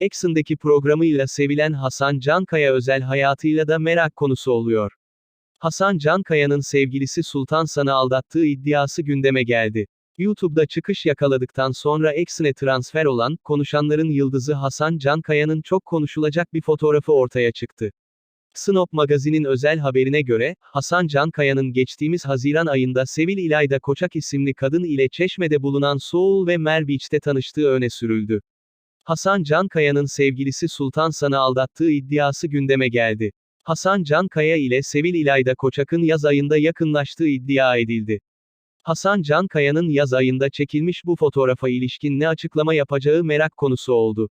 Exxon'daki programıyla sevilen Hasan Cankaya özel hayatıyla da merak konusu oluyor. Hasan Cankaya'nın sevgilisi Sultan San'ı aldattığı iddiası gündeme geldi. YouTube'da çıkış yakaladıktan sonra Exxon'e transfer olan, konuşanların yıldızı Hasan Cankaya'nın çok konuşulacak bir fotoğrafı ortaya çıktı. Snop magazinin özel haberine göre, Hasan Cankaya'nın geçtiğimiz Haziran ayında Sevil İlayda Koçak isimli kadın ile Çeşme'de bulunan Soul ve Mer tanıştığı öne sürüldü. Hasan Cankaya'nın sevgilisi Sultan San'ı aldattığı iddiası gündeme geldi. Hasan Cankaya ile Sevil İlayda Koçak'ın yaz ayında yakınlaştığı iddia edildi. Hasan Cankaya'nın yaz ayında çekilmiş bu fotoğrafa ilişkin ne açıklama yapacağı merak konusu oldu.